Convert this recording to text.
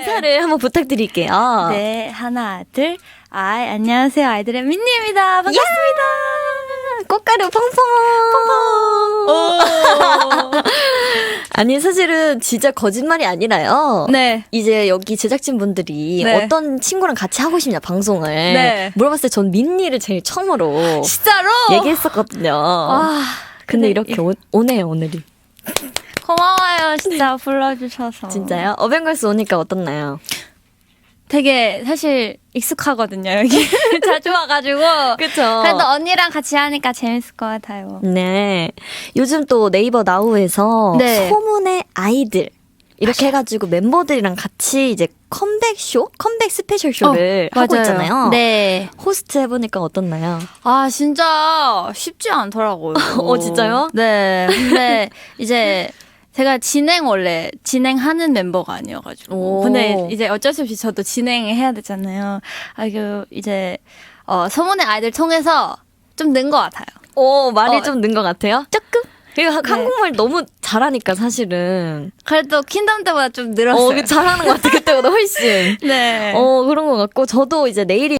인사를 한번 부탁드릴게요. 네, 하나, 둘. 아, 안녕하세요. 아이들의 민니입니다. 반갑습니다. 꽃가루 펑펑. 아니 사실은 진짜 거짓말이 아니라요. 네. 이제 여기 제작진 분들이 네. 어떤 친구랑 같이 하고 싶냐 방송을 네. 물어봤을 때 전 민니를 제일 처음으로 진짜로? 얘기했었거든요. 아, 근데 근데 이렇게 오, 오네요 오늘이. 고마워요. 진짜 불러주셔서. 진짜요? 어벤걸스 오니까 어떻나요? 되게 사실 익숙하거든요. 여기 자주 와가지고. 그쵸. 그래도 언니랑 같이 하니까 재밌을 것 같아요. 네. 요즘 또 네이버 나우에서 네. 소문의 아이들 이렇게 해가지고 멤버들이랑 같이 이제 컴백 쇼, 컴백 스페셜 쇼를 하고 맞아요. 있잖아요. 네. 호스트 해보니까 어떻나요? 아, 진짜 쉽지 않더라고요. 어, 진짜요? 네. 근데 이제 제가 진행 원래 진행하는 멤버가 아니어가지고. 오. 근데 이제 어쩔 수 없이 저도 진행해야 되잖아요. 아, 그, 이제, 어, 소문의 아이들 통해서 좀 는 것 같아요. 오, 말이 어. 좀는 것 같아요? 조금? 그리고 하- 네. 한국말 너무 잘하니까 사실은. 그래도 킨덤 때보다 좀 늘었어요. 어, 그 잘하는 것 같아. 그때보다 훨씬. 네. 어, 그런 것 같고. 저도 이제 내일이